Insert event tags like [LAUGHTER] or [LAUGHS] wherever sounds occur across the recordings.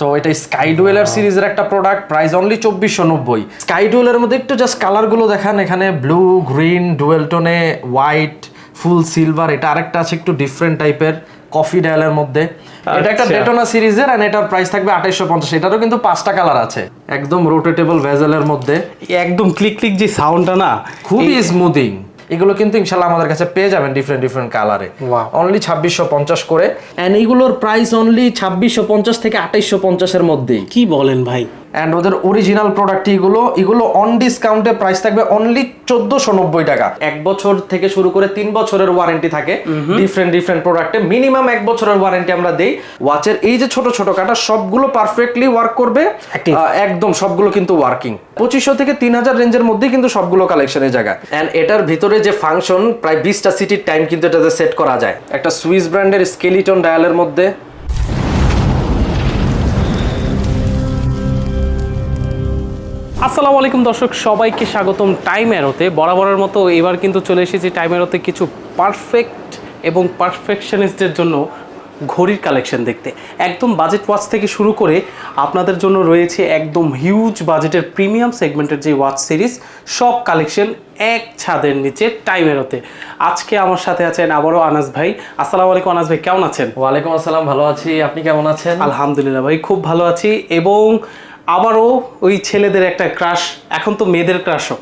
তো এটা sky dweller সিরিজের একটা প্রোডাক্ট প্রাইস অনলি চব্বিশশো নব্বই। স্কাই ডুয়েলের মধ্যে একটু জাস্ট কালারগুলো দেখান এখানে ব্লু গ্রিন ডুয়েল টোনে হোয়াইট ফুল সিলভার এটা আরেকটা আছে একটু ডিফারেন্ট টাইপের কফি ডায়ালের মধ্যে। এটা একটা আচ্ছা। ডেটোনা সিরিজের এন্ড এটার প্রাইস থাকবে আঠাইশশো পঞ্চাশ। এটারও কিন্তু পাঁচটা কালার আছে একদম রোটেটেবল ভেজেলের মধ্যে। একদম ক্লিক ক্লিক যে সাউন্ডটা না খুবই স্মুদিং এগুলো কিন্তু ইনশাল্লাহ আমাদের কাছে পেয়ে যাবেন ডিফারেন্ট ডিফারেন্ট কালারে. অনলি ছাব্বিশশো পঞ্চাশ করে। অ্যান্ড এইগুলোর প্রাইস অনলি ছাব্বিশশো পঞ্চাশ থেকে আঠাইশশো পঞ্চাশের মধ্যেই। কি বলেন ভাই? অ্যান্ড ওদের অরিজিনাল প্রোডাক্ট এগুলো এগুলো অন ডিসকাউন্টে প্রাইস থাকবে অনলি চোদ্দশো নব্বই টাকা। এক বছর থেকে শুরু করে তিন বছরের ওয়ারেন্টি থাকে। ডিফারেন্ট ডিফারেন্ট প্রোডাক্টে মিনিমাম এক বছরের ওয়ারেন্টি আমরা দেই। ওয়াচের এই যে ছোট ছোট কাটা সবগুলো পারফেক্টলি ওয়ার্ক করবে। একদম সবগুলো কিন্তু ওয়ার্কিং পঁচিশশো থেকে তিন হাজার রেঞ্জের মধ্যেই কিন্তু সবগুলো কালেকশনের জায়গা অ্যান্ড এটার ভিতরে যে ফাংশন প্রায় বিশটা সিটির টাইম কিন্তু এটাতে সেট করা যায়। একটা সুইস ব্র্যান্ডের স্কেলিটন ডায়ালের মধ্যে। আসসালামু আলাইকুম দর্শক সবাইকে স্বাগতম টাইম এরোতে বরাবরের মতো এবার কিন্তু চলে এসেছি টাইম এরোতে কিছু পারফেক্ট এবং পারফেকশনিস্টদের জন্য ঘড়ির কালেকশন দেখতে। একদম বাজেট ওয়াচ থেকে শুরু করে আপনাদের জন্য রয়েছে একদম হিউজ বাজেটের প্রিমিয়াম সেগমেন্টের যে ওয়াচ সিরিজ সব কালেকশন এক ছাদের নিচে টাইম এরোতে আজকে আমার সাথে আছেন আবারও আনাস ভাই। আসসালামু আলাইকুম আনাস ভাই কেমন আছেন? ওয়ালাইকুম আসসালাম ভালো আছি। আপনি কেমন আছেন? আলহামদুলিল্লাহ ভাই খুব ভালো আছি এবং আবারও ওই ছেলেদের একটা ক্রাশ এখন তো মেয়েদের ক্রাশও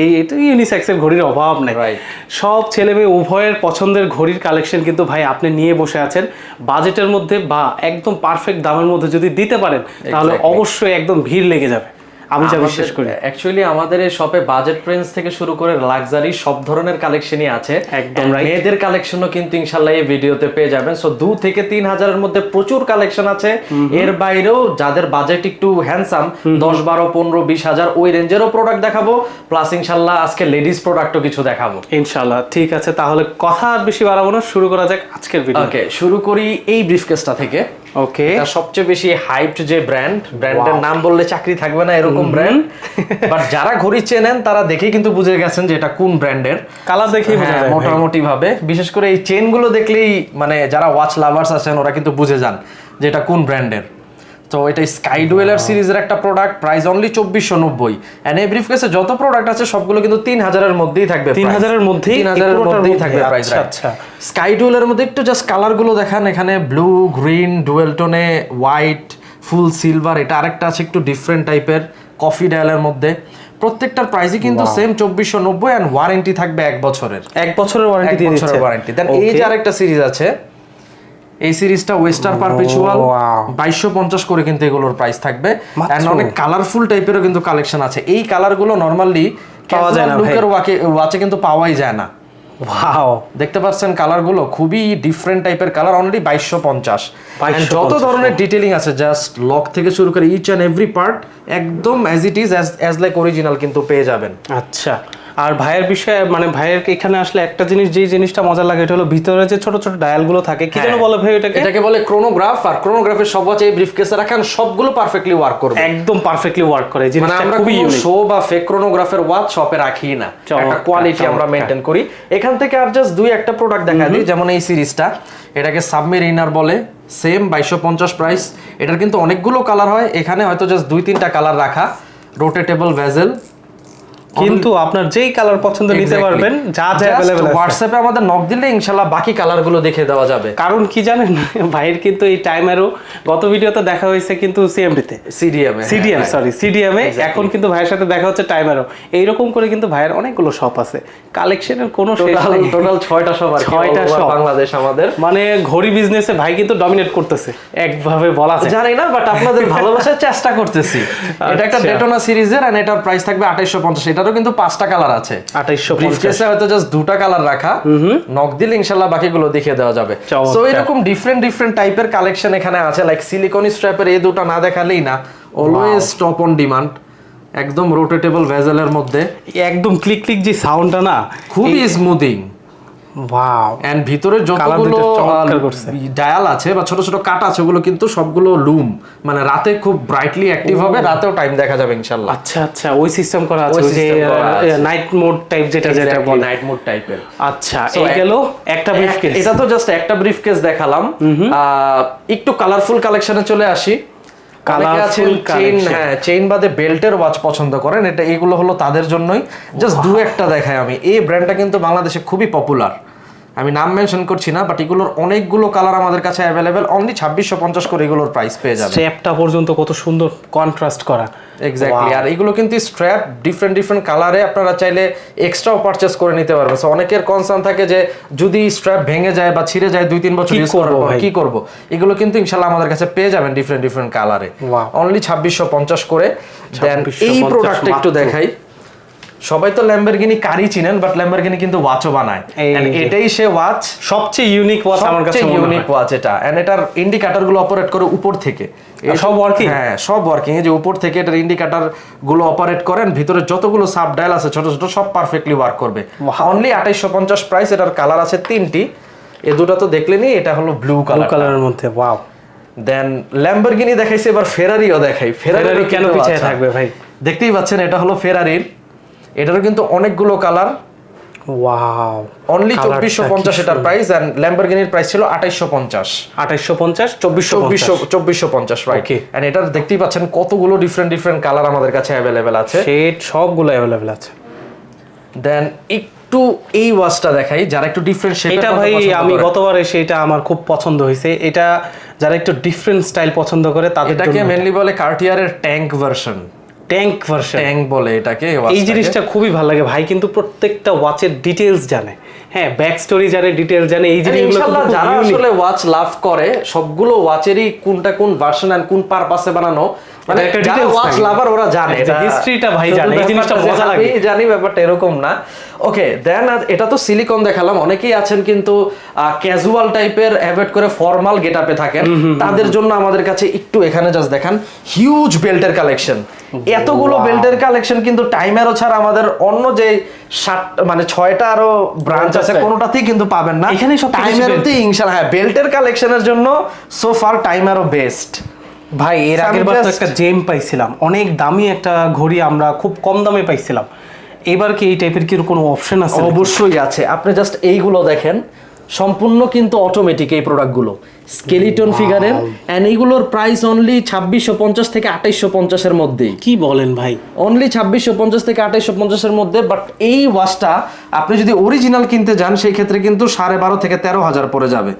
এই এটা ইউনিসেক্সের ঘড়ির অভাব নেই। ভাই সব ছেলে মেয়ে উভয়ের পছন্দের ঘড়ির কালেকশন কিন্তু ভাই আপনি নিয়ে বসে আছেন। বাজেটের মধ্যে বা একদম পারফেক্ট দামের মধ্যে যদি দিতে পারেন তাহলে অবশ্যই একদম ভিড় লেগে যাবে। আমি যা বিশ্বাস করি। অ্যাকচুয়ালি আমাদের এই শপে বাজেট রেঞ্জ থেকে শুরু করে লাক্সারি সব ধরনের কালেকশনই আছে। একদম. মেয়েদের কালেকশনও কিন্তু ইনশাল্লাহ এই ভিডিওতে পেয়ে যাবেন। সো দু থেকে তিন হাজারের মধ্যে প্রচুর কালেকশন আছে। এর বাইরেও যাদের বাজেট একটু হ্যান্ডসাম দশ বারো পনেরো বিশ হাজার ওই রেঞ্জেরও প্রোডাক্ট দেখাবো। প্লাস ইনশাল্লাহ আজকে লেডিস প্রোডাক্টও কিছু দেখাবো। ইনশাল্লাহ ঠিক আছে। তাহলে কথা আর বেশি বাড়াবো না। শুরু করা যাক আজকের ভিডিও ওকে শুরু করি এই ব্রিফকেসটা থেকে। ওকে সবচেয়ে বেশি হাইপড যে ব্র্যান্ড ব্র্যান্ডের নাম বললে চাকরি থাকবে না এরকম ব্র্যান্ড বাট [LAUGHS] যারা ঘড়ি চেনেন তারা দেখেই কিন্তু বুঝে গেছেন যে এটা কোন ব্র্যান্ডের কালার দেখেই বোঝা যায় মোটামুটি ভাবে বিশেষ করে এই চেনগুলো দেখলেই মানে যারা ওয়াচ লাভার্স আছেন ওরা কিন্তু বুঝে যান যে এটা কোন ব্র্যান্ডের তো এটা স্কাই ডুয়েলার সিরিজের একটা প্রোডাক্ট প্রাইস অনলি চব্বিশশো নব্বই। এন্ড এই ব্রিফকেসে যত প্রোডাক্ট আছে সবগুলো কিন্তু তিন হাজারের মধ্যেই থাকবে তিন হাজারের মধ্যেই? তিন হাজারের মধ্যেই মধ্যে? থাকবে প্রাইস আচ্ছা, আচ্ছা। স্কাই ডুয়েলের মধ্যে একটু জাস্ট কালারগুলো দেখান। এখানে ব্লু গ্রিন ডুয়েলটনে হোয়াইট ফুল সিলভার এটা আরেকটা আছে একটু ডিফারেন্ট টাইপের কফি ডায়ালের মধ্যে। প্রত্যেকটার প্রাইসই কিন্তু সেম চব্বিশশো নব্বই অ্যান্ড ওয়ারেন্টি থাকবে এক বছরের। এক বছরের ওয়ারেন্টি দিয়ে দিচ্ছে। ওয়ারেন্টি দেন এই যে আরেকটা সিরিজ আছে এই সিরিজটা ওয়েস্টার পারপেচুয়াল wow. বাইশশো পঞ্চাশ করে কিন্তু এগুলোর প্রাইস থাকবে। অনেক কালারফুল টাইপেরও কিন্তু কালেকশন আছে। এই কালারগুলো নর্মালি পাওয়া যায় না। লুকের ওয়াচে কিন্তু পাওয়াই যায় না। ওয়াও দেখতে পাচ্ছেন কালারগুলো খুবই ডিফারেন্ট টাইপের কালার অনলি বাইশশো পঞ্চাশ। যত ধরনের ডিটেলিং আছে জাস্ট লক থেকে শুরু করে ইচ অ্যান্ড এভরি পার্ট একদম as it is as like original কিন্তু পেয়ে যাবেন। আচ্ছা। আর ভাইয়ের বিষয়ে মানে ভাইয়ের এখানে আসলে একটা জিনিস যে জিনিসটা মজা লাগে এটা হলো ভিতরে যে ছোট ছোট ডায়ালগুলো থাকে। কি যেন হ্যাঁ। বলে ভাই এটাকে? এটাকে বলে ক্রোনোগ্রাফ আর ক্রোনোগ্রাফের সব ওয়াচ এই ব্রিফকেসে রাখেন সবগুলো পারফেক্টলি ওয়ার্ক করবে। একদম পারফেক্টলি ওয়ার্ক করে মানে জিনিসটা খুবই ইউনিক শো বা ফেক ক্রোনোগ্রাফের ওয়াচ শপে রাখি না। একটা কোয়ালিটি আমরা। মেনটেন করি। এখান থেকে আর জাস্ট দুই একটা প্রোডাক্ট দেখা দিই যেমন এই সিরিজটা এটাকে সাবমেরিনার বলে সেম বাইশশো পঞ্চাশ প্রাইস এটার কিন্তু অনেকগুলো কালার হয়। এখানে হয়তো জাস্ট দুই তিনটা কালার রাখা। রোটেটেবল ভেজেল কিন্তু আপনার যেই কালার পছন্দ নিতে পারবেন যা যা অ্যাভেলেবল আছে। হোয়াটসঅ্যাপে আমাদের নক দিলে ইনশাল্লাহ বাকি কালারগুলো দেখে দেওয়া যাবে। কারণ কি জানেন [LAUGHS] ভাইয়ের কিন্তু এই টাইমেরও গত ভিডিওতে দেখা হয়েছে কিন্তু সিএমডিতে সিডিএম সিডিএম সরি সিডিএম এ এখন কিন্তু ভাইয়ের সাথে দেখা হচ্ছে টাইমেরও এইরকম করে কিন্তু ভাইয়ের অনেকগুলো শপ আছে। কালেকশনের কোনো শেষ নেই। টোটাল ছয়টা সব আর কি ছয়টা all over shop। বাংলাদেশ আমাদের। মানে ঘড়ি বিজনেসে ভাই কিন্তু ডমিনেট করতেছে একভাবে বলা যায়। জানি না বাট আপনাদের [LAUGHS] ভালোবাসার চেষ্টা করতেছি। এটা একটা। ডেটোনা সিরিজের এন্ড এটার প্রাইস থাকবে আঠাইশশো পঞ্চাশ। এটারও কিন্তু পাঁচটা কালার আছে। আঠাইশশো ব্রিফকেসে হয়তো জাস্ট দুটা কালার রাখা। নক দিলে ইনশাল্লাহ বাকিগুলো দেখিয়ে দেওয়া যাবে। তো সো এরকম ডিফারেন্ট ডিফারেন্ট টাইপের কালেকশন এখানে আছে। লাইক সিলিকন স্ট্র্যাপের এই দুটা না দেখালেই না। অলওয়েজ স্টপ অন ডিমান্ড একদম রোটেটেবল ভেজেলের মধ্যে। একদম ক্লিক ক্লিক যে সাউন্ডটা না খুবই স্মুদিং ওয়াও এন্ড ভিতরে যতগুলো। ডায়াল আছে বা ছোট ছোট কাট আছে ওগুলো কিন্তু সবগুলো লুম মানে রাতে খুব ব্রাইটলি অ্যাক্টিভ হবে রাতেও টাইম দেখা যাবে ইনশাল্লাহ। আচ্ছা আচ্ছা ওই সিস্টেম করা আছে যে। নাইট মোড টাইপ যেটা যেটা বলে। নাইট মোড টাইপের আচ্ছা এই গেল একটা ব্রিফকেস এটা তো জাস্ট একটা ব্রিফকেস দেখালাম। একটু কালারফুল কালেকশনে চলে আসি। অনেকে চেইন হ্যাঁ চেইন বাদে বেল্টের ওয়াচ পছন্দ করেন। এটা এগুলো হলো তাদের জন্যই। জাস্ট দু একটা দেখাই আমি। এই ব্র্যান্ডটা কিন্তু বাংলাদেশে খুবই পপুলার আমি নাম মেনশন করছি না বাট এগুলোর অনেকগুলো কালার আমাদের কাছে অ্যাভেলেবেল অনলি ছাব্বিশশো পঞ্চাশ করে এগুলোর প্রাইস পেয়ে যাবে স্ট্র্যাপটা পর্যন্ত কত সুন্দর কন্ট্রাস্ট করা। এক্স্যাক্টলি আর এগুলো কিন্তু স্ট্র্যাপ ডিফারেন্ট ডিফারেন্ট কালারে আপনারা চাইলে এক্সট্রাও পারচেস করে নিতে পারবেন। সো অনেকের কনসার্ন থাকে যে যদি স্ট্র্যাপ ভেঙে যায় বা ছিঁড়ে যায় দুই তিন বছর ইউজ করব? কি করব? এগুলো কিন্তু ইনশাল্লাহ আমাদের কাছে পেয়ে যাবেন ডিফারেন্ট ডিফারেন্ট কালারে অনলি ছাব্বিশশো পঞ্চাশ করে। দেন এই প্রোডাক্টটা একটু দেখাই। সবাই তো ল্যাম্বরগিনি কারি চিনেন বাট ল্যাম্বরগিনি কিন্তু ওয়াচও বানায়। এটাই সে ওয়াচ সবচেয়ে ইউনিক ওয়াচ আমার কাছে ইউনিক ওয়াচ এটা। এন্ড এটার ইন্ডিকেটরগুলো অপারেট করে উপর থেকে। সব working? হ্যাঁ সব ওয়ার্কিং এই যে উপর থেকে এটার ইন্ডিকেটরগুলো অপারেট করেন ভিতরে যতগুলো সাব ডায়াল আছে ছোট ছোট সব পারফেক্টলি ওয়ার্ক করবে. অনলি আঠাইশশো পঞ্চাশ প্রাইস এটার কালার আছে তিনটি। এ দুটো তো দেখলেনি এটা হলো ব্লু কালার কালারের মধ্যে ওয়াও দেন ল্যাম্বরগিনি দেখাইছে এবার ফেরারিও দেখাই। ফেরারি কেন পিছিয়ে। থাকবে ভাই? দেখতেই পাচ্ছেন এটা হলো ফেরারির এটারও কিন্তু অনেকগুলো কালার। ওয়াও অনলি চব্বিশশো পঞ্চাশ এটার প্রাইস এন্ড ল্যাম্বরগিনির প্রাইস ছিল আঠাইশশো পঞ্চাশ। আঠাইশশো পঞ্চাশ চব্বিশশো চব্বিশশো চব্বিশশো পঞ্চাশ রাইট. এন্ড এটার দেখতেই পাচ্ছেন কতগুলো ডিফারেন্ট ডিফারেন্ট কালার আমাদের কাছে অ্যাভেলেবেল আছে। শেড সবগুলো অ্যাভেলেবেল আছে। দেন একটু এই ওয়াচটা দেখাই যারা একটু ডিফারেন্ট এটা ভাই আমি গতবার এসে এটা আমার খুব পছন্দ হয়েছে। এটা যারা একটু ডিফারেন্ট স্টাইল পছন্দ করে তাদের এটাকে মেনলি বলে কার্টিয়ারের tank version tank version tank বলে এটাকে এই জিনিসটা খুবই ভালো লাগে ভাই কিন্তু প্রত্যেকটা ওয়াচের ডিটেলস জানে। হ্যাঁ ব্যাক স্টোরি জানে ডিটেল জানে এই জিনিসগুলো যারা। আসলে ওয়াচ লাভ করে সবগুলো ওয়াচেরই কোনটা কোন ভার্সন এন্ড কোন পারপাসে বানানো মানে যারা ওয়াচ লাভার ওরা জানে। history-টা ভাই জানে, এই জিনিসটা মজা লাগে। জানি ব্যাপারটা এরকম না। ওকে দেন এটা তো সিলিকন দেখালাম অনেকেই আছেন কিন্তু ক্যাজুয়াল টাইপের অ্যাভয়েড করে ফর্মাল গেটআপে থাকেন। তাদের জন্য আমাদের কাছে একটু এখানে জাস্ট দেখান হিউজ বেল্টের কালেকশন এতগুলো বেল্টের কালেকশন কিন্তু টাইমারও ছাড়া আমাদের অন্য যে সাত মানে ছয়টা আরও ব্রাঞ্চ আছে। কোনোটাতেই কিন্তু পাবেন না। এখানে সব টাইমারতে ইনশাআল্লাহ হ্যাঁ বেল্টের কালেকশনের জন্য সো ফার টাইমারও বেস্ট ভাই এর আগের বার তো একটা জেম পাইছিলাম। অনেক দামি একটা ঘড়ি আমরা খুব কম দামে পাইছিলাম। এবার কি এই টাইপের কি কোনো অপশন আছে অবশ্যই আছে। আপনি জাস্ট এইগুলো দেখেন। সম্পূর্ণ কিন্তু অটোমেটিক এই প্রোডাক্টগুলো স্কেলিটন ফিগারের অ্যান্ড এইগুলোর প্রাইস অনলি ছাব্বিশশো পঞ্চাশ থেকে আঠাইশশো পঞ্চাশের মধ্যেই। কি বলেন ভাই? অনলি ছাব্বিশশো পঞ্চাশ থেকে আঠাইশশো পঞ্চাশের মধ্যে বাট এই ওয়াচটা আপনি যদি অরিজিনাল কিনতে যান সেই ক্ষেত্রে কিন্তু সাড়ে বারো থেকে তেরো হাজার পড়ে যাবে।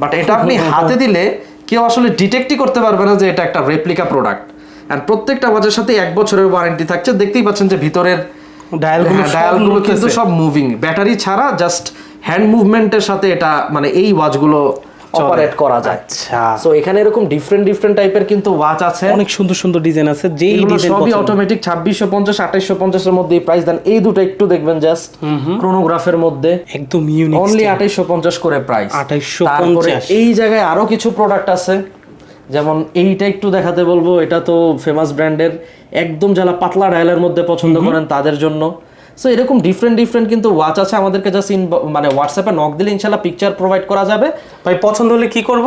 বাট এটা আপনি [LAUGHS] হাতে দিলে কেউ আসলে ডিটেক্টই করতে পারবে না যে এটা একটা রেপ্লিকা প্রোডাক্ট অ্যান্ড প্রত্যেকটা ওয়াচের সাথে এক বছরের ওয়ারেন্টি থাকছে। দেখতেই পাচ্ছেন যে ভিতরের ডায়ালগুলো হ্যাঁ, ডায়ালগুলো কিন্তু সব মুভিং ব্যাটারি ছাড়া জাস্ট হ্যান্ড মুভমেন্টের সাথে এটা মানে এই ওয়াচগুলো অপারেট করা যায়। আচ্ছা। সো এখানে এরকম ডিফারেন্ট ডিফারেন্ট টাইপের কিন্তু ওয়াচ আছে। অনেক সুন্দর সুন্দর ডিজাইন আছে। যেই ডিজাইন সবই অটোমেটিক ছাব্বিশশো পঞ্চাশ আঠাইশশো পঞ্চাশের মধ্যে প্রাইস দেন এই দুটো একটু দেখবেন জাস্ট ক্রোনোগ্রাফের মধ্যে। একদম ইউনিক অনলি আঠাইশশো পঞ্চাশ করে প্রাইস 2850 এই জায়গায় আরও কিছু প্রোডাক্ট আছে। যেমন এইটা একটু দেখাতে বলব এটা তো ফেমাস ব্র্যান্ডের একদম যারা পাতলা ডায়ালের মধ্যে পছন্দ করেন তাদের জন্য। সো এরকম ডিফারেন্ট ডিফারেন্ট কিন্তু ওয়াচ আছে আমাদেরকে জাস্ট ইন মানে হোয়াটসঅ্যাপে নক দিলে ইনশাল্লাহ পিকচার প্রোভাইড করা যাবে। ভাই পছন্দ হলে কি করব?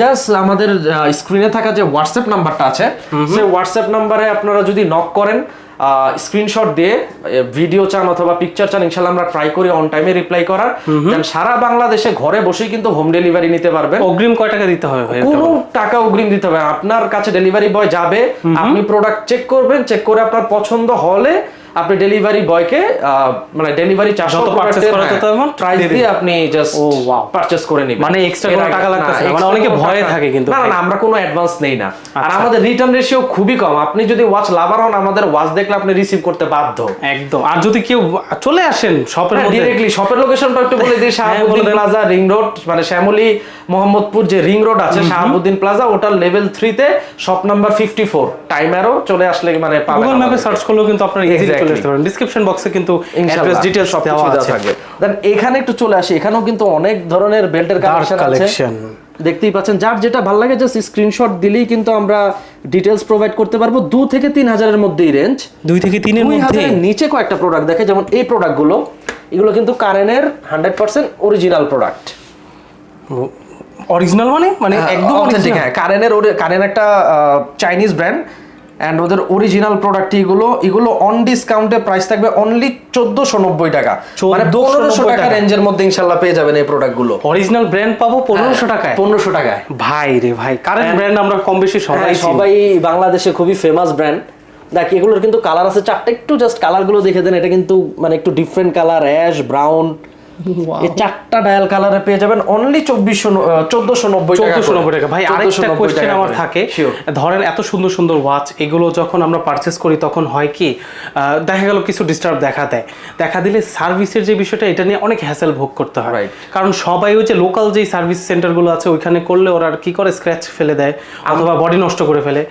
জাস্ট আমাদের স্ক্রিনে থাকা যে হোয়াটসঅ্যাপ নাম্বারটা আছে সেই হোয়াটসঅ্যাপ নাম্বারে আপনারা যদি নক করেন স্ক্রিনশট দিয়ে ভিডিও চান অথবা পিকচার চান ইনশাল্লাহ আমরা ট্রাই করি অন টাইমে রিপ্লাই করার। সারা বাংলাদেশে ঘরে বসেই কিন্তু হোম ডেলিভারি নিতে পারবেন। অগ্রিম কয় টাকা দিতে হবে কোনো টাকা অগ্রিম দিতে হবে আপনার কাছে ডেলিভারি বয় যাবে আপনি প্রোডাক্ট চেক করবেন চেক করে আপনার পছন্দ হলে আপনি ডেলিভারি বয়কে মানে ডেলিভারি চার্জ যত purchase করা তত amount প্রাইস দিয়ে আপনি জাস্ট ও, wow. পারচেজ করে নিবেন। মানে এর কোনো টাকা লাগতেছে না। মানে অনেকে ভয়ে থাকে কিন্তু না না আমরা কোনো অ্যাডভান্স নেই না। আর আচ্ছা। আমাদের রিটার্ন রেশিও খুবই কম। আপনি যদি ওয়াচ লাভার হন আমাদের ওয়াচ দেখলে আপনি রিসিভ করতে বাধ্য। একদম। আর যদি কেউ চলে আসেন শপের মধ্যে ডিরেক্টলি শপের লোকেশনটা একটু বলে দিই শাহাবুদ্দিন প্লাজা রিং রোড মানে শ্যামলী মোহাম্মদপুর যে রিং রোড আছে শাহাবুদ্দিন প্লাজা ওটার লেভেল থ্রিতে শপ নাম্বার ফিফটি ফোর টাইমারও চলে আসলে মানে পাবেন গুগল ম্যাপে সার্চ করলেও কিন্তু আপনারা ইজিলি চলে আসতে পারেন ডিসক্রিপশন বক্সে কিন্তু অ্যাড্রেস ডিটেইলস সবকিছু দেওয়া দেওয়া থাকবে। দেন এখানে একটু চলে আসি। এখানেও কিন্তু অনেক ধরনের বেল্টের কালেকশন আছে। দেখতেই পাচ্ছেন যার যেটা ভালো লাগে জাস্ট স্ক্রিনশট দিলেই কিন্তু আমরা ডিটেলস প্রোভাইড করতে পারব। দু থেকে তিন হাজারের মধ্যেই রেঞ্জ দুই থেকে তিনের মধ্যে নিচে কয়েকটা প্রোডাক্ট দেখে যেমন এই প্রোডাক্টগুলো এগুলো কিন্তু কারেনের hundred percent original product original মানে? মানে একদম অথেন্টিক হ্যাঁ কারেনের কারেন একটা চাইনিজ ব্র্যান্ড অ্যান্ড ওদের অরিজিনাল প্রোডাক্ট এগুলো এগুলো অন ডিসকাউন্টে প্রাইস থাকবে অনলি চোদ্দশো নব্বই টাকা। মানে পনেরোশো টাকা। রেঞ্জের মধ্যে ইনশাল্লাহ পেয়ে যাবেন এই প্রোডাক্টগুলো অরিজিনাল ব্র্যান্ড পাবো পনেরোশো টাকায়? পনেরোশো টাকায়। ভাই রে ভাই কারেন্ট ব্র্যান্ড আমরা কম বেশি সবাই হ্যাঁ, সবাই বাংলাদেশে খুবই ফেমাস ব্র্যান্ড দেখ এগুলোর কিন্তু কালার আছে চারটা একটু জাস্ট কালারগুলো দেখে দেন এটা কিন্তু মানে একটু ডিফারেন্ট কালার অ্যাশ ব্রাউন এই চারটা ডায়াল কালারে পেয়ে যাবেন অনলি চব্বিশশো চোদ্দশো নব্বই চোদ্দশো নব্বই টাকা। ভাই আরেকটা কোয়েশ্চেন আমার থাকে। ধরেন এত সুন্দর সুন্দর ওয়াচ এগুলো যখন আমরা পারচেস করি তখন হয় কি দেখা গেল কিছু ডিস্টার্ব দেখা দেয়। দেখা দিলে সার্ভিসের যে বিষয়টা এটা নিয়ে অনেক হ্যাসেল ভোগ করতে হয়। কারণ সবাই ওই যে লোকাল যেই সার্ভিস সেন্টারগুলো আছে ওইখানে করলে ওরা আর কি করে? স্ক্র্যাচ ফেলে দেয় অথবা বডি নষ্ট করে ফেলে।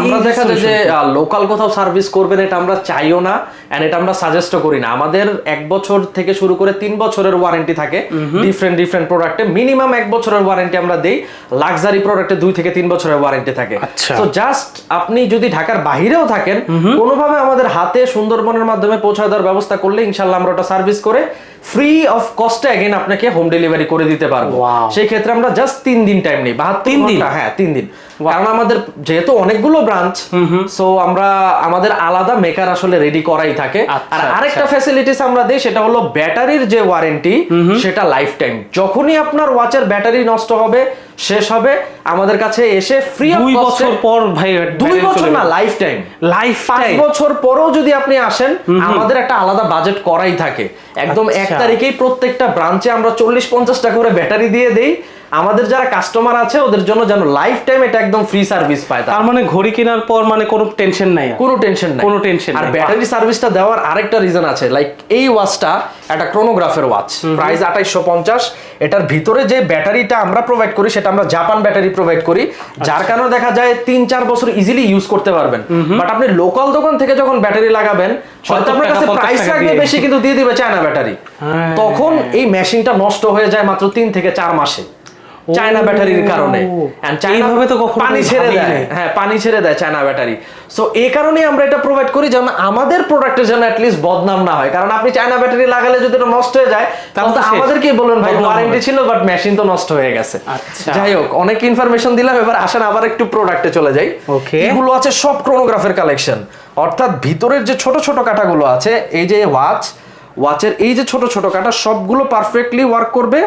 আমরা দেখা যায় যে লোকাল কোথাও সার্ভিস করবেন এটা আমরা চাইও না এন্ড এটা আমরা সাজেস্টও করি না। আমাদের এক বছর থেকে শুরু করে তিন বছরের ওয়ারেন্টি থাকে। ডিফারেন্ট ডিফারেন্ট প্রোডাক্টে মিনিমাম এক বছরের ওয়ারেন্টি আমরা দেই। লাক্সারি প্রোডাক্টে দুই থেকে তিন বছরের ওয়ারেন্টি থাকে। আচ্ছা। তো জাস্ট আপনি যদি ঢাকার বাহিরেও থাকেন কোনোভাবে আমাদের হাতে সুন্দরবনের মাধ্যমে পৌঁছে দেওয়ার ব্যবস্থা করলে ইনশাল্লাহ আমরা ওটা সার্ভিস করে ফ্রি অফ কস্টে অ্যাগেন আপনাকে হোম ডেলিভারি করে দিতে পারব. সেই ক্ষেত্রে আমরা জাস্ট তিন দিন টাইম নিই বাহাত্তর তিন দিন? হ্যাঁ তিন দিন। কারণ আমাদের যেহেতু অনেকগুলো ব্রাঞ্চ সো আমরা আমাদের আলাদা মেকার আসলে রেডি করাই থাকে। আচ্ছা, আর আরেকটা ফ্যাসিলিটিস আমরা দিই সেটা হলো ব্যাটারির যে ওয়ারেন্টি সেটা লাইফ টাইম যখনই আপনার ওয়াচের ব্যাটারি নষ্ট হবে শেষ হবে আমাদের কাছে এসে ফ্রি দুই বছর পর ভাই দুই বছর না লাইফ টাইম লাইফ পাঁচ বছর পরেও যদি আপনি আসেন আমাদের একটা আলাদা বাজেট করাই থাকে। একদম এক আচ্ছা। তারিখেই প্রত্যেকটা ব্রাঞ্চে আমরা চল্লিশ পঞ্চাশ টাকা করে ব্যাটারি দিয়ে দেই। আমাদের যারা কাস্টমার আছে ওদের জন্য যেন লাইফ টাইম এটা একদম ফ্রি সার্ভিস পায় তার। মানে ঘড়ি কেনার পর মানে কোনো টেনশন নাই। কোনো টেনশন নাই। কোনো টেনশন আর ব্যাটারি সার্ভিসটা দেওয়ার আরেকটা রিজন আছে। লাইক এই ওয়াচটা একটা ক্রোনোগ্রাফের ওয়াচ প্রাইস আঠাইশশো পঞ্চাশ। এটার ভিতরে যে ব্যাটারিটা আমরা প্রোভাইড করি সেটা আমরা জাপান ব্যাটারি প্রোভাইড করি। আচ্ছা। যার কারণে দেখা যায় তিন চার বছর ইজিলি ইউজ করতে পারবেন। বাট আপনি লোকাল দোকান থেকে যখন ব্যাটারি লাগাবেন হয়তো 70 আপনার কাছে প্রাইস দিয়ে। বেশি কিন্তু দিয়ে দিবে চায়না ব্যাটারি। তখন এই মেশিনটা নষ্ট হয়ে যায় মাত্র তিন থেকে চার মাসে। চায়না ব্যাটারির কারণে। এইভাবে তো কখনো পানি ছেড়ে দেয়। হ্যাঁ পানি ছেড়ে দেয় চায়না ব্যাটারি। সো এই কারণে আমরা এটা প্রোভাইড করি যেন আমাদের প্রোডাক্টের যেন অ্যাটলিস্ট বদনাম না হয়। কারণ আপনি চায়না ব্যাটারি লাগালে যদি এটা নষ্ট হয়ে যায় তাহলে তো আমাদেরকে বলবেন ভাই ওয়ারেন্টি ছিল বাট মেশিন তো নষ্ট হয়ে গেছে। আচ্ছা। যাই হোক অনেক ইনফরমেশন দিলাম। এবার আসেন আবার একটু প্রোডাক্টে চলে যাই. এগুলো আছে সব ক্রোনোগ্রাফের কালেকশন অর্থাৎ ভিতরের যে ছোট ছোট কাটাগুলো আছে এই যে ওয়াচ ওয়াচের এই যে ছোট ছোট কাটা সবগুলো পারফেক্টলি ওয়ার্ক করবে।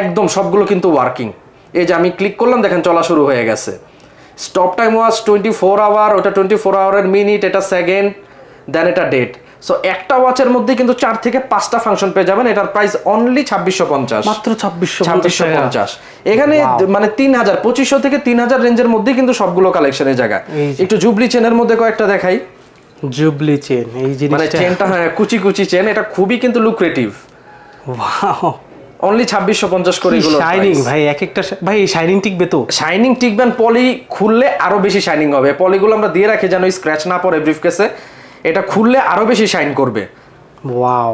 একদম সবগুলো কিন্তু ওয়ার্কিং এই যে আমি ক্লিক করলাম দেখেন চলা শুরু হয়ে গেছে। Stop time was twenty four hour ওটা টোয়েন্টি ফোর আওয়ারের মিনিট এটা সেকেন্ড দেন এটা ডেট সো একটা ওয়াচের মধ্যে কিন্তু চার থেকে পাঁচটা ফাংশন পেয়ে যাবেন এটার প্রাইস অনলি ছাব্বিশশো পঞ্চাশ। মাত্র ছাব্বিশশো ছাব্বিশশো পঞ্চাশ। এখানে মানে তিন হাজার পঁচিশশো থেকে তিন হাজার রেঞ্জের মধ্যে কিন্তু সবগুলো কালেকশনের জায়গা একটু জুবলি চেনের মধ্যে কয়েকটা দেখাই। জুবলি চেন এই মানে চেনটা হ্যাঁ কুচি কুচি চেন এটা খুবই কিন্তু লুক্রেটিভ ওয়াও অনলি ছাব্বিশশো পঞ্চাশ করে এগুলো শাইনিং ভাই এক একটা ভাই শাইনিং টিকবে তো। শাইনিং টিকবেন পলি খুললে আরও বেশি শাইনিং হবে। পলিগুলো আমরা দিয়ে রাখি যেন স্ক্র্যাচ না পড়ে ব্রিফ কেসে এটা খুললে আরও বেশি শাইন করবে। ওয়াও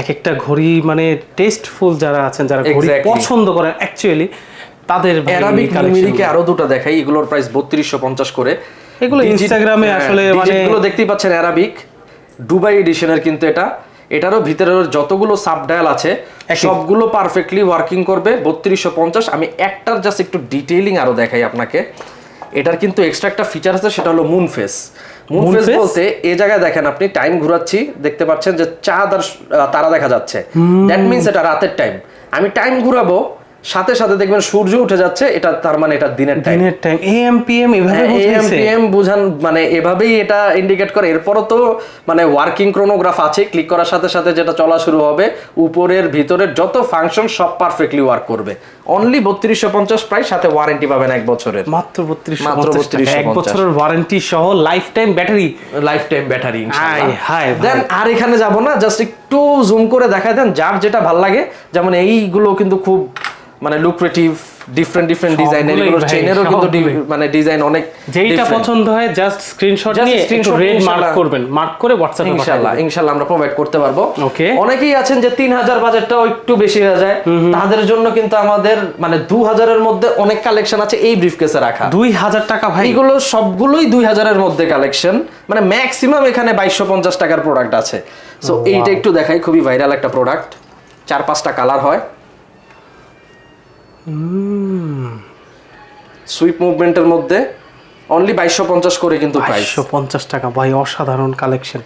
এক একটা ঘড়ি মানে টেস্টফুল যারা আছেন যারা ঘড়ি পছন্দ করেন অ্যাকচুয়ালি তাদের অ্যারাবিক collection মিরিকে আরও দুটো দেখাই এগুলোর প্রাইস বত্রিশশো পঞ্চাশ করে। এগুলো ইনস্টাগ্রামে হ্যাঁ, আসলে মানে digit গুলো দেখতেই পাচ্ছেন অ্যারাবিক দুবাই এডিশনের কিন্তু এটা। এটারও ভিতরের যতগুলো সাব ডায়াল আছে সবগুলো পারফেক্টলি ওয়ার্কিং করবে বত্রিশশো পঞ্চাশ। আমি একটার জাস্ট একটু ডিটেইলিং আরও দেখাই আপনাকে। এটার কিন্তু এক্সট্রা একটা ফিচার আছে সেটা হলো মুন ফেস মুন ফেস বলতে এই জায়গায় দেখেন আপনি টাইম ঘুরাচ্ছি দেখতে পাচ্ছেন যে চাঁদ আর তারা দেখা যাচ্ছে। দ্যাট মিনস এটা রাতের টাইম আমি টাইম ঘুরাবো সাথে সাথে দেখবেন সূর্য উঠে যাচ্ছে এটা তার মানে এটা দিনের টাইম দিনের টাইম এএম পিএম এভাবে এম বুঝাইছে পি বুঝান মানে এভাবেই এটা ইন্ডিকেট করে। এরপরও তো মানে ওয়ার্কিং ক্রোনোগ্রাফ আছে ক্লিক করার সাথে সাথে যেটা চলা শুরু হবে উপরের ভিতরের যত ফাংশন সব পারফেক্টলি ওয়ার্ক করবে। অনলি বত্রিশশো পঞ্চাশ প্রাইস সাথে ওয়ারেন্টি পাবেন এক বছরের। মাত্র বত্রিশ মাত্র 3250 এক বছরের ওয়ারেন্টি সহ life time battery life time battery hi, hi, then আর এখানে যাব না জাস্ট একটু জুম করে দেখায় দেন যার যেটা ভালো লাগে। যেমন এইগুলো কিন্তু খুব মানে লুক্রেটিভ ডিফারেন্ট ডিফারেন্ট ডিজাইন এগুলো ভাই, চেনেরও কিন্তু মানে ডিজাইন অনেক যেইটা পছন্দ হয় জাস্ট স্ক্রিনশট নিয়ে স্ক্রিনশট রেড মার্ক করবেন। মার্ক করে হোয়াটসঅ্যাপে দিবেন। ইনশাল্লাহ আমরা প্রোভাইড করতে পারব। Okay. অনেকেই আছেন যে তিন হাজার বাজেটটাও একটু বেশি হয়ে যায়। তাদের জন্য কিন্তু আমাদের মানে দু হাজারের মধ্যে অনেক কালেকশন আছে এই ব্রিফ কেসে রাখা। দুই হাজার টাকা ভাই। এইগুলো সবগুলোই দুই হাজারের মধ্যে কালেকশন মানে ম্যাক্সিমাম এখানে বাইশশো পঞ্চাশ টাকার প্রোডাক্ট আছে। সো এইটা একটু দেখাই খুবই ভাইরাল একটা প্রোডাক্ট চার পাঁচটা কালার হয়। সুইপ মুভমেন্টের মধ্যে অনলি বাইশশো পঞ্চাশ করে কিন্তু বাইশশো পঞ্চাশ টাকা ভাই অসাধারণ কালেকশন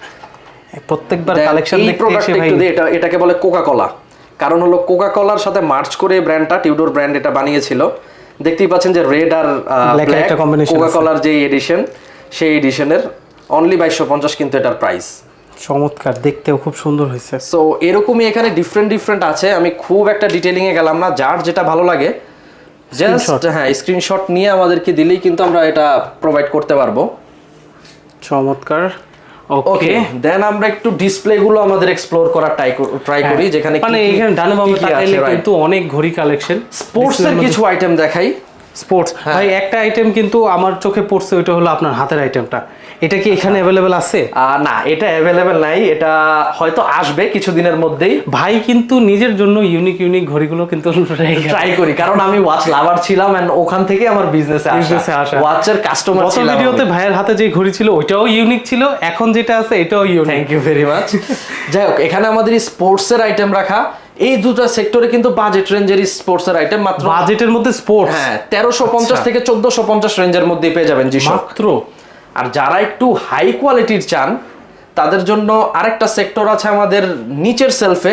প্রত্যেকবার কালেকশন দেখতে এটা এটাকে বলে কোকা কোলা কারণ হলো কোকা কোলার সাথে মার্চ করে ব্র্যান্ডটা টিউডোর ব্র্যান্ড এটা বানিয়েছিল। দেখতেই পাচ্ছেন যে রেড আর কোকা। কোলার যে এডিশন সেই এডিশনের অনলি বাইশশো পঞ্চাশ কিন্তু এটার প্রাইস চমৎকার দেখতেও খুব সুন্দর হয়েছে। সো এরকমই এখানে ডিফারেন্ট ডিফারেন্ট আছে। আমি খুব একটা ডিটেলিং এ গেলাম না যার যেটা ভালো লাগে। জাস্ট হ্যাঁ স্ক্রিনশট নিয়ে আমাদেরকে দিলেই কিন্তু আমরা এটা প্রোভাইড করতে পারব। চমৎকার। ওকে দেন আমরা একটু ডিসপ্লে গুলো আমাদের এক্সপ্লোর করার ট্রাই ট্রাই করি যেখানে কি মানে এখানে ডানে বামে তাকাইলে কিন্তু অনেক ঘড়ি কালেকশন স্পোর্টস এর কিছু আইটেম দেখাই। স্পোর্টস ভাই একটা আইটেম কিন্তু আমার চোখে পড়ছে ওইটা হলো আপনার হাতের আইটেমটা এটা কি এখানে অ্যাভেলেবেল আছে? না এটা অ্যাভেলেবেল নাই। এটা হয়তো আসবে কিছুদিনের মধ্যেই। ভাই কিন্তু নিজের জন্য ইউনিক ইউনিক ঘড়িগুলো কিন্তু ট্রাই করি। কারণ আমি ওয়াচ লাভার ছিলাম এন্ড ওখান থেকে আমার বিজনেসে আসা। ওয়াচের কাস্টমার ছিলাম ভিডিওতে ভাইয়ের হাতে যে ঘড়ি ছিল ওইটাও ইউনিক ছিল। এখন যেটা আছে এটাও unique thank you very much যাই হোক এখানে আমাদের স্পোর্টস এর আইটেম রাখা। এই দুটো সেক্টরে কিন্তু বাজেট রেঞ্জের স্পোর্টস এর আইটেম মাত্র বাজেটের মধ্যে স্পোর্টস হ্যাঁ তেরোশো পঞ্চাশ আচ্ছা। থেকে চোদ্দশো পঞ্চাশ রেঞ্জের মধ্যে পেয়ে যাবেন জি মাত্র? আর যারা একটু হাই কোয়ালিটির চান তাদের জন্য আরেকটা সেক্টর আছে আমাদের নিচের সেলফে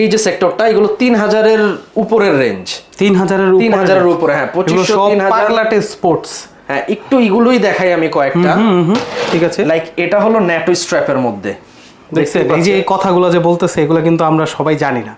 এই যে সেক্টরটা এগুলো তিন হাজারের উপরের রেঞ্জ তিন হাজারের তিন হাজারের উপরে হ্যাঁ পঁচিশশো তিন হাজার। স্পোর্টস হ্যাঁ একটু এগুলোই দেখাই আমি কয়েকটা। ঠিক আছে। লাইক এটা হলো ন্যাটো স্ট্র্যাপের মধ্যে। দেখছেন এই যে কথাগুলো যে বলতেছে এগুলো কিন্তু আমরা সবাই জানি না।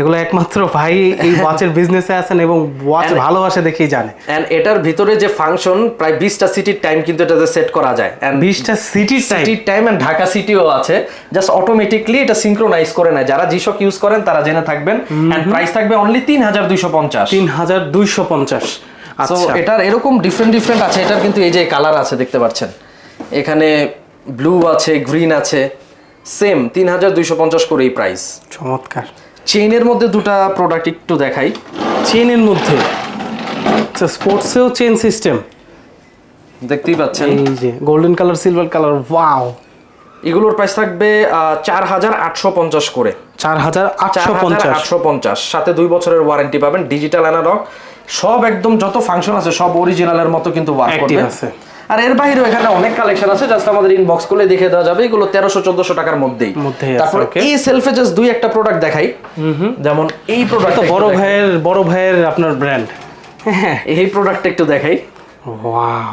এগুলো একমাত্র ভাই এই ওয়াচের বিজনেসে আছেন এবং ওয়াচ ভালোবাসে দেখেই জানে। এন্ড এটার ভিতরে যে ফাংশন প্রায় বিশটা সিটির টাইম কিন্তু এটাতে সেট করা যায়। এন্ড বিশটা সিটির টাইম সিটির টাইম এন্ড ঢাকা সিটিও আছে। জাস্ট অটোমেটিকলি এটা সিঙ্ক্রোনাইজ করে নেয়। যারা জিশক ইউজ করেন তারা জেনে থাকবেন। এন্ড প্রাইস থাকবে অনলি তিন হাজার দুইশো পঞ্চাশ। তিন হাজার দুইশো পঞ্চাশ। আচ্ছা। এটার এরকম ডিফারেন্ট ডিফারেন্ট আছে। এটার কিন্তু এই যে কালার আছে দেখতে পাচ্ছেন। এখানে ব্লু আছে গ্রিন আছে। সেম তিন হাজার দুইশো পঞ্চাশ করে এই প্রাইস চমৎকার। চেইনের মধ্যে দুটা প্রোডাক্ট একটু দেখাই। চেনের মধ্যে? স্পোর্টসেও চেন সিস্টেম দেখতেই পাচ্ছেন। এই যে golden colour silver colour wow এগুলোর প্রাইস থাকবে চার হাজার আটশো পঞ্চাশ করে। চার হাজার আটশো পঞ্চাশ। আটশো পঞ্চাশ। সাথে দুই বছরের ওয়ারেন্টি পাবেন ডিজিটাল অ্যানালগ সব একদম যত ফাংশন আছে সব অরিজিনালের মতো কিন্তু ওয়ার্ক করবে। আছে। আর এর বাইরেও এখানে অনেক কালেকশন আছে জাস্ট আমাদের ইনবক্স করলে দেখে দেওয়া যাবে। এগুলো তেরোশো চোদ্দশো টাকার মধ্যেই। তারপর এই সেলফে জাস্ট দুই একটা প্রোডাক্ট দেখাই। যেমন এই প্রোডাক্ট বড় ভাইয়ের বড় ভাইয়ের আপনার ব্র্যান্ড হ্যাঁ এই প্রোডাক্ট একটু দেখাই। ওয়াও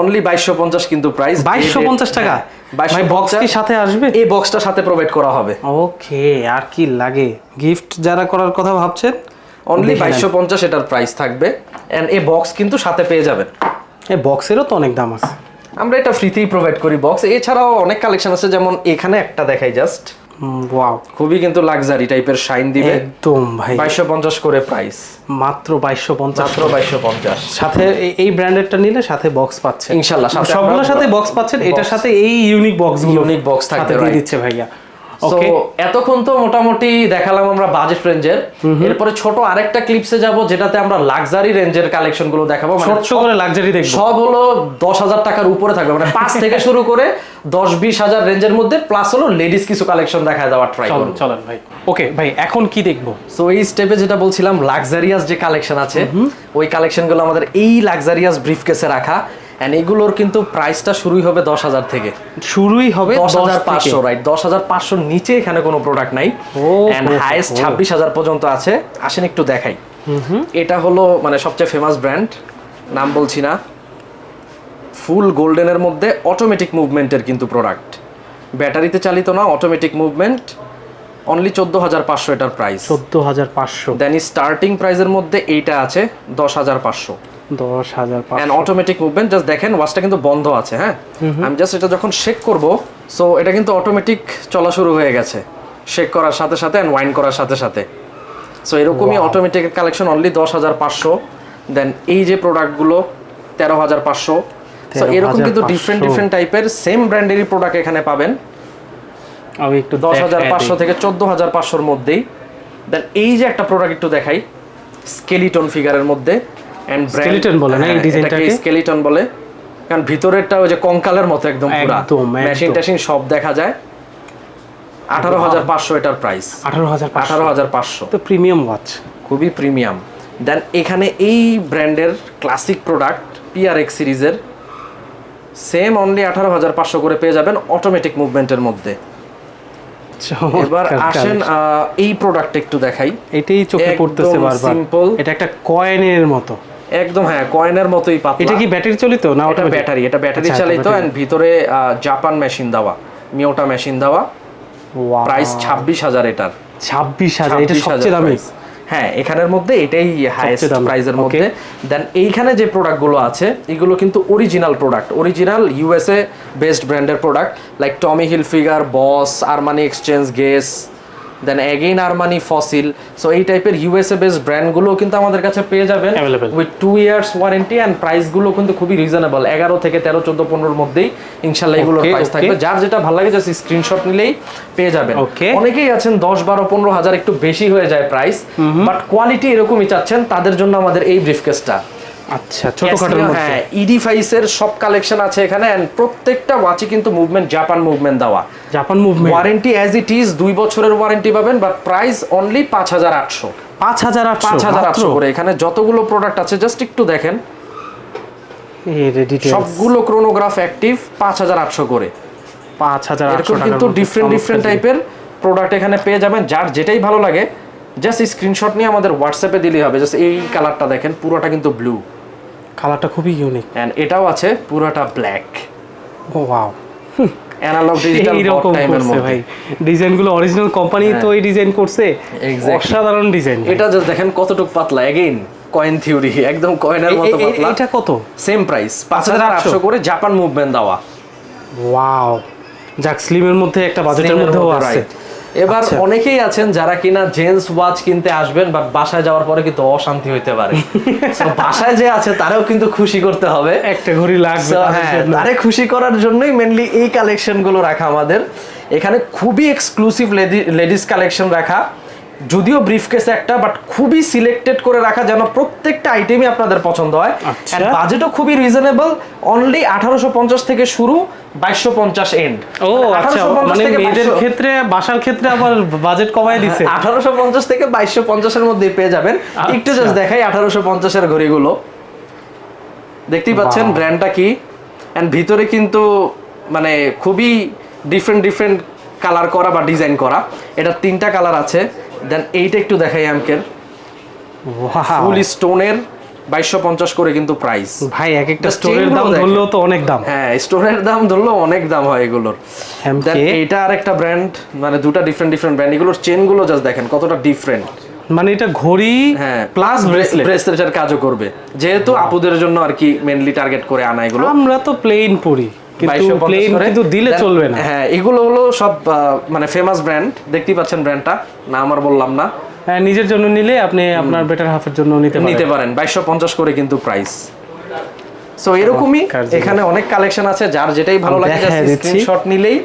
অনলি বাইশশো পঞ্চাশ কিন্তু প্রাইস বাইশশো পঞ্চাশ টাকা? বাইশশো ভাই বক্স কি সাথে আসবে? এই বক্সটা সাথে প্রোভাইড করা হবে। ওকে আর কি লাগে? গিফট যারা করার কথা ভাবছেন অনলি। বাইশশো পঞ্চাশ এটার প্রাইস থাকবে। এন্ড এই বক্স কিন্তু সাথে পেয়ে যাবেন। এই বক্সেরও তো অনেক দাম আছে। আমরা এটা ফ্রিতেই প্রোভাইড করি বক্স এছাড়াও অনেক কালেকশন আছে যেমন এখানে একটা দেখাই জাস্ট ওয়াও খুবই কিন্তু লাক্সারি টাইপের শাইন দিবে। একদম ভাই। বাইশশো পঞ্চাশ করে প্রাইস মাত্র বাইশশো পঞ্চাশ। মাত্র বাইশশো পঞ্চাশ। সাথে এই- ব্র্যান্ডেরটা নিলে সাথে বক্স পাচ্ছেন। ইনশাল্লাহ, সাথে সবগুলোর সাথে বক্স পাচ্ছেন এটার সাথে এই ইউনিক বক্স ইউনিক বক্স থাকবে, দিয়ে দিচ্ছে ভাইয়া। ওকে এতক্ষণ তো মোটামুটি দেখালাম আমরা বাজেট রেঞ্জের এরপরে ছোট আরেকটা ক্লিপসে যাব যেটাতে আমরা লাক্সারি রেঞ্জের কালেকশনগুলো দেখাবো। মানে করে লাক্সারি দেখব। সব হলো দশ হাজার টাকার উপরে থাকবে। মানে পাঁচ থেকে শুরু করে দশ বিশ হাজার রেঞ্জের মধ্যে প্লাস হলো লেডিস কিছু কালেকশন দেখা দেওয়ার ট্রাই চলেন চলেন ভাই। ওকে ভাই এখন কি দেখব? সো এই স্টেপে যেটা বলছিলাম লাক্সারিয়াস যে কালেকশন আছে ওই কালেকশনগুলো আমাদের এই লাক্সারিয়াস ব্রিফকেসে রাখা। এন্ড এগুলোর কিন্তু প্রাইসটা শুরুই হবে দশ হাজার থেকে। শুরুই হবে দশ হাজার পাঁচশো রাইট দশ হাজার পাঁচশোর নিচে এখানে কোনো প্রোডাক্ট নাই। ও। ছাব্বিশ হাজার পর্যন্ত আছে। আসেন একটু দেখাই। এটা হলো মানে সবচেয়ে ফেমাস ব্র্যান্ড নাম বলছি না। ফুল গোল্ডেনের মধ্যে অটোমেটিক মুভমেন্টের কিন্তু প্রোডাক্ট ব্যাটারিতে চালিত না অটোমেটিক মুভমেন্ট অনলি চোদ্দ হাজার পাঁচশো এটার প্রাইস চোদ্দ হাজার পাঁচশো। দেন স্টার্টিং প্রাইসের মধ্যে এইটা আছে দশ হাজার পাঁচশো। দশ হাজার অ্যান্ড অটোমেটিক মুভমেন্ট জাস্ট দেখেন ওয়াচটা কিন্তু বন্ধ আছে হ্যাঁ? আমি জাস্ট এটা যখন শেক করব সো এটা কিন্তু অটোমেটিক চলা শুরু হয়ে গেছে। শেক করার সাথে সাথে অ্যান্ড ওয়াইন করার সাথে সাথে। সো এরকমই অটোমেটিক কালেকশন অনলি দশ হাজার পাঁচশো। দেন এই যে প্রোডাক্টগুলো তেরো হাজার পাঁচশো। সো এরকম কিন্তু 13,500 ডিফারেন্ট ডিফারেন্ট টাইপের সেম ব্র্যান্ডেরই প্রোডাক্ট এখানে পাবেন। আমি একটু দশ হাজার পাঁচশো থেকে চোদ্দ হাজার পাঁচশোর মধ্যেই। দেন এই যে একটা প্রোডাক্ট একটু দেখাই স্কেলিটন ফিগারের মধ্যে। এন্ড Skeleton বলে না এই ডিজাইনটাকে? স্কেলিটন বলে। কারণ ভিতরেরটা ওই যে কঙ্কালের মতো একদম পুরা। মেশিন টেশিন সব দেখা যায়। আঠারো হাজার পাঁচশো এটার প্রাইস আঠারো হাজার আঠারো হাজার পাঁচশো। তো প্রিমিয়াম ওয়াচ খুবই প্রিমিয়াম দেন এখানে এই ব্র্যান্ডের ক্লাসিক প্রোডাক্ট পিআরএক্স সিরিজের সেম অনলি আঠারো হাজার পাঁচশো করে পেয়ে যাবেন অটোমেটিক মুভমেন্টের মধ্যে। এবার আসেন এই প্রোডাক্ট একটু দেখাই। এটাই চোখে পড়তেছে বারবার। এটা একটা কয়েনের মতো। একদম হ্যাঁ কয়েনের মতোই পাতলা। এটা কি ব্যাটারি চালিত না automatic? ব্যাটারি এটা ব্যাটারি আচ্ছা, চালিত এন্ড ভিতরে জাপান মেশিন দেওয়া মিওটা মেশিন দেওয়া। প্রাইস ছাব্বিশ হাজার এটার। ছাব্বিশ হাজার এটা সবচেয়ে দামি? হ্যাঁ এখানের মধ্যে এটাই হাইয়েস্ট দামি, প্রাইসের মধ্যে। দেন এইখানে যে প্রোডাক্টগুলো আছে এগুলো কিন্তু original product original USA best ব্র্যান্ডের product like Tommy Hilfiger Boss Armani Exchange Guess then again Armani Fossil so এই টাইপের ইউএসএ বেসড ব্র্যান্ডগুলো কিন্তু আমাদের কাছে পেয়ে যাবেন. With two years warranty and প্রাইসগুলো কিন্তু খুবই রিজনেবল এগারো থেকে তেরো চোদ্দ পনেরোর মধ্যেই ইনশাল্লাহ এগুলোর প্রাইস থাকবে। যার যেটা ভালো লাগে জাস্ট স্ক্রিনশট নিলেই পেয়ে যাবেন. অনেকেই আছেন দশ বারো পনেরো হাজার একটু বেশি হয়ে যায় প্রাইস বাট কোয়ালিটি এরকমই চাচ্ছেন তাদের জন্য আমাদের এই ব্রিফকেসটা আচ্ছা ছোটখাটোর মধ্যে। হ্যাঁ ইডিফাইসের সব কালেকশন আছে এখানে এন্ড প্রত্যেকটা ওয়াচই কিন্তু মুভমেন্ট জাপান মুভমেন্ট দেওয়া। Japan movement warranty as it is দুই বছরের ওয়ারেন্টি পাবেন বাট প্রাইস অনলি পাঁচ হাজার আটশো। পাঁচ হাজার পাঁচ হাজার আটশো করে। এখানে যতগুলো প্রোডাক্ট আছে জাস্ট একটু দেখেন। সবগুলো ক্রোনোগ্রাফ অ্যাক্টিভ পাঁচ হাজার আটশো করে। পাঁচ হাজার এরকম কিন্তু ডিফারেন্ট ডিফারেন্ট টাইপের প্রোডাক্ট এখানে পেয়ে যাবেন। যার যেটাই ভালো লাগে জাস্ট স্ক্রিনশট নিয়ে আমাদের হোয়াটসঅ্যাপে দিলেই হবে। জাস্ট এই কালারটা দেখেন পুরোটা কিন্তু ব্লু কালারটা খুবই ইউনিক এন্ড এটাও আছে পুরোটা ব্ল্যাক ও ওয়াও অ্যানালগ ডিজিটাল এইরকম করছে মধ্যে। ভাই। ডিজাইনগুলো অরিজিনাল কোম্পানি তো এই ডিজাইন করছে. অসাধারণ ডিজাইন এটা জাস্ট দেখেন কতটুকু পাতলা। এগেইন কয়েন থিওরি একদম কয়েনের মতো পাতলা। এটা কত? সেম প্রাইস পাঁচ হাজার আটশো করে জাপান মুভমেন্ট দেওয়া। ওয়াও যাক স্লিমের মধ্যে একটা বাজেটের মধ্যেও মধ্যে, আছে. এবার আচ্ছা। অনেকেই আছেন যারা কিনা জেন্টস ওয়াচ কিনতে আসবেন বা বাসায় যাওয়ার পরে কিন্তু অশান্তি হইতে পারে [LAUGHS] বাসায় যে আছে তারাও কিন্তু খুশি করতে হবে একটা ঘড়ি লাগবে হ্যাঁ। তারে খুশি করার জন্যই মেনলি এই কালেকশনগুলো রাখা আমাদের এখানে খুবই এক্সক্লুসিভ লেডিস কালেকশন রাখা যদিও ব্রিফকেস একটা বাট খুবই সিলেক্টেড করে রাখা যেন প্রত্যেকটা আইটেমই আপনাদের পছন্দ হয়। আচ্ছা। বাজেটও খুবই রিজনেবল অনলি আঠারোশো পঞ্চাশ থেকে শুরু বাইশশো পঞ্চাশ এন্ড ও আচ্ছা মানে মেয়েদের ক্ষেত্রে বাসার ক্ষেত্রে আবার বাজেট কমায় দিছে আঠারোশো পঞ্চাশ থেকে বাইশশো পঞ্চাশের মধ্যে পেয়ে যাবেন। একটু আচ্ছা। জাস্ট দেখাই আঠারোশো পঞ্চাশের ঘড়িগুলো। দেখতেই পাচ্ছেন ব্র্যান্ডটা কি? এন্ড ভিতরে কিন্তু মানে খুবই ডিফারেন্ট ডিফারেন্ট কালার করা বা ডিজাইন করা। এটা তিনটা কালার আছে। দেন এইটা একটু দেখাই Wow! ফুল স্টোনের বাইশশো পঞ্চাশ করে কিন্তু প্রাইস ভাই এক একটা স্টোরের দাম ধরলেও তো অনেক দাম। হ্যাঁ স্টোনের দাম ধরলো অনেক দাম হয় এগুলোর? Then এইটা আরেকটা ব্র্যান্ড মানে দুটা ডিফারেন্ট ডিফারেন্ট ব্র্যান্ড এগুলোর চেনগুলো জাস্ট দেখেন কতটা ডিফারেন্ট মানে এটা ঘড়ি হ্যাঁ প্লাস ব্রেসলেট ব্রেসলেটের কাজও করবে। যেহেতু আপুদের জন্য আর কি মেনলি টার্গেট করে আনা এগুলো। আমরা তো প্লেন পরি। কিন্তু প্লেন কিন্তু দিলে চলবে না। হ্যাঁ এগুলো হলো সব মানে ফেমাস ব্র্যান্ড দেখতেই পাচ্ছেন ব্র্যান্ডটা না আমার বললাম না। হ্যাঁ নিজের জন্য নিলে আপনি আপনার বেটার হাফের জন্য নিতে নিতে পারেন বাইশশো পঞ্চাশ করে কিন্তু প্রাইস সো এরকমই এখানে অনেক কালেকশন আছে যার যেটাই ভালো লাগে স্ক্রিনশট নিলেই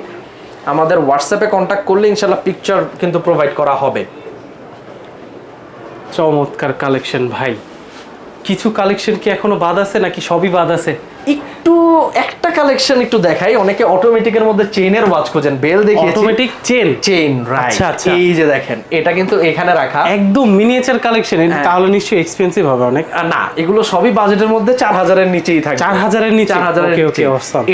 আমাদের হোয়াটসঅ্যাপে কন্ট্যাক্ট করলে ইনশাল্লাহ পিকচার কিন্তু প্রোভাইড করা হবে। চমৎকার কালেকশন ভাই। কিছু কালেকশন কি এখনও বাদ আছে নাকি সবই বাদ আছে? একটু একটা কালেকশন একটু দেখাই। অনেকে অটোমেটিক এর মধ্যে চেইনের ওয়াচ খোঁজেন। বেল দেখিয়েছি। অটোমেটিক চেন চেইন রাইট আচ্ছা। এই যে দেখেন এটা কিন্তু এখানে রাখা। একদম মিনিয়েচার কালেকশন হ্যাঁ। তাহলে নিশ্চয়ই এক্সপেন্সিভ হবে অনেক। না এগুলো সবই বাজেটের মধ্যে চার হাজারের নিচেই থাকে চার হাজারের নিচে? চার হাজারের ওকে নিচে।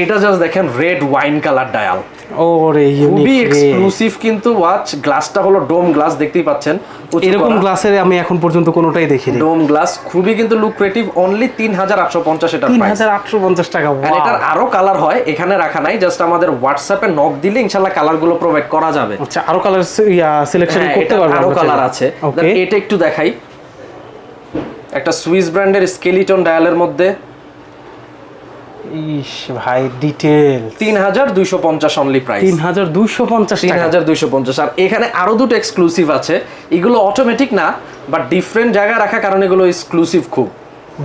এটা জাস্ট দেখেন রেড ওয়াইন কালার ডায়াল ওরে খুবই এক্সক্লুসিভ কিন্তু ওয়াচ গ্লাসটা হলো ডোম গ্লাস দেখতেই পাচ্ছেন। এরকম গ্লাসের আমি এখন পর্যন্ত কোনোটাই দেখিনি। ডোম গ্লাস খুবই কিন্তু লুক্রেটিভ অনলি তিন হাজার আটশো পঞ্চাশ এটা তিন হাজার আটশো পঞ্চাশ টাকা আর এটার আরও কালার হয় এখানে রাখা নাই জাস্ট আমাদের হোয়াটসঅ্যাপে নক দিলে ইনশাল্লাহ কালারগুলো প্রোভাইড করা যাবে। আচ্ছা আরও কালার সিলেকশন হ্যাঁ, করতে পারব আরও কালার আছে। এটা একটু দেখাই। একটা সুইস ব্র্যান্ডের স্কেলিটন ডায়ালের মধ্যে। ইস ভাই ডিটেল তিন হাজার দুইশো পঞ্চাশ অনলি প্রাইস তিন হাজার দুইশো পঞ্চাশ তিন হাজার দুইশো পঞ্চাশ। আর এখানে আরও দুটো এক্সক্লুসিভ আছে। এগুলো অটোমেটিক না বাট ডিফারেন্ট জায়গায় রাখা কারণ এগুলো এক্সক্লুসিভ খুব।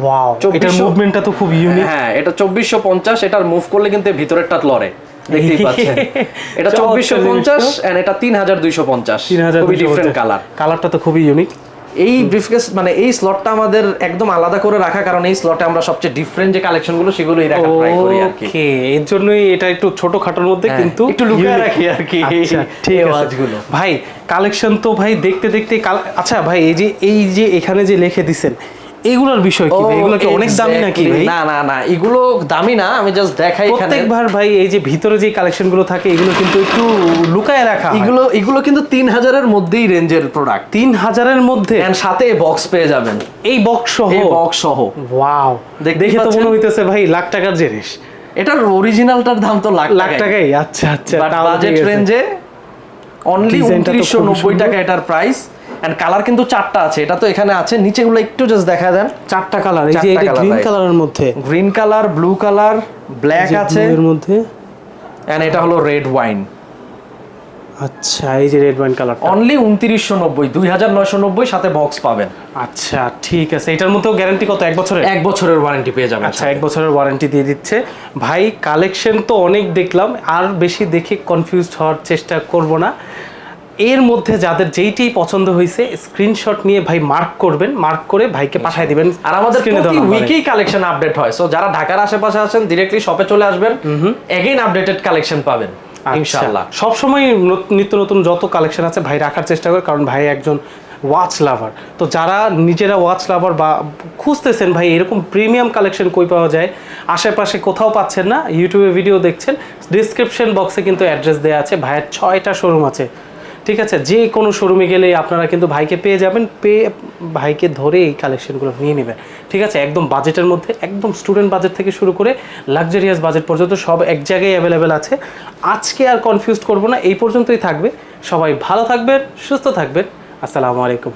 ওয়াও এটার মুভমেন্টটা তো খুব ইউনিক হ্যাঁ এটা চব্বিশশো পঞ্চাশ এটার মুভ করলে কিন্তু ভিতরেরটা লড়ে। দেখতেই পাচ্ছেন। [LAUGHS] এটা চব্বিশশো পঞ্চাশ এন্ড এটা তিন হাজার দুইশো পঞ্চাশ। তিন হাজার খুবই ডিফারেন্ট কালার কালারটা তো খুবই ইউনিক এই ব্রিফকেস মানে এই স্লটটা আমাদের একদম আলাদা করে রাখা কারণ এই স্লটে আমরা সবচেয়ে ডিফারেন্ট যে কালেকশনগুলো সেগুলোই রাখা ট্রাই করি আর কি। এর জন্যই এটা একটু ছোট খাটোর মধ্যে হ্যাঁ, কিন্তু একটু লুকিয়ে রাখি আর কি আচ্ছা, ঠিক ওয়াচগুলো। ভাই কালেকশন তো ভাই দেখতে দেখতে আচ্ছা ভাই এই যে এই যে এখানে যে লিখে দিছেন এগুলোর বিষয় কি ভাই? এগুলো কি অনেক দামি নাকি ভাই? না না না এগুলো দামি না আমি জাস্ট দেখাই এখানে। প্রত্যেকবার ভাই এই যে ভিতরে যে কালেকশনগুলো থাকে এগুলো কিন্তু একটু লুকায় রাখা এগুলো এগুলো কিন্তু তিন হাজারের মধ্যেই রেঞ্জের প্রোডাক্ট তিন হাজারের মধ্যে? এন্ড সাথে বক্স পেয়ে যাবেন। এই বক্স সহ? এই বক্স সহ। ওয়াও দেখে তো মনে হইতেছে ভাই লাখ টাকার জিনিস। এটার অরিজিনালটার দাম তো লাখ লাখ টাকাই। আচ্ছা আচ্ছা বাজেট রেঞ্জে অনলি Design টা তো উনত্রিশশো খুবই নব্বই সুন্দর। টাকা এটার প্রাইস এন্ড কালার কিন্তু চারটা আছে এটা তো এখানে আছে নিচেগুলো একটু জাস্ট দেখা দেন চারটা কালার এই যে এটা গ্রিন কালারের মধ্যে। Green colour blue colour black আছে। এর মধ্যে। এন্ড এটা হলো রেড ওয়াইন আচ্ছা এই যে রেড ওয়াইন কালার অনলি উনত্রিশশো নব্বই দুই হাজার নয়শো নব্বই সাথে বক্স পাবেন। আচ্ছা ঠিক আছে। এটার মধ্যেও গ্যারান্টি কত এক বছরের? এক বছরের ওয়ারেন্টি পেয়ে যাবেন আচ্ছা এক বছরের ওয়ারেন্টি দিয়ে দিচ্ছে। ভাই কালেকশন তো অনেক দেখলাম আর বেশি দেখে কনফিউজড হওয়ার চেষ্টা করব না। এর মধ্যে যাদের যেইটাই পছন্দ হয়েছে স্ক্রিনশট নিয়ে ভাই মার্ক করবেন মার্ক করে ভাইকে পাঠিয়ে দিবেন। আর আমাদের প্রতি উইকেই কালেকশন আপডেট হয়। সো যারা ঢাকার আশেপাশে আছেন ডিরেক্টলি শপে চলে আসবেন। এগেইন আপডেটেড কালেকশন পাবেন আচ্ছা। ইনশাআল্লাহ। সব সময় নিত্য নতুন যত কালেকশন আছে ভাই রাখার চেষ্টা করে কারণ ভাই একজন ওয়াচ লাভার তো যারা নিজেরা ওয়াচ লাভার বা খুঁজতেছেন ভাই এরকম প্রিমিয়াম কালেকশন কই পাওয়া যায়? আশেপাশে কোথাও পাচ্ছেন না ইউটিউবে ভিডিও দেখছেন ডিসক্রিপশন বক্সে কিন্তু অ্যাড্রেস দেওয়া আছে। ভাইয়ের ছয়টা শোরুম আছে। ঠিক আছে, যে কোনো শোরুমে গেলে আপনারা কিন্তু ভাইকে পেয়ে যাবেন, পেয়ে ভাইকে ধরে এই কালেকশনগুলো নিয়ে নেবেন। ঠিক আছে, একদম বাজেটের মধ্যে, একদম স্টুডেন্ট বাজেট থেকে শুরু করে লাক্সারিয়াস বাজেট পর্যন্ত সব এক জায়গায় অ্যাভেলেবেল আছে। আজকে আর কনফিউজ করব না, এই পর্যন্তই থাকবে। সবাই ভালো থাকবেন, সুস্থ থাকবেন। আসসালামু আলাইকুম।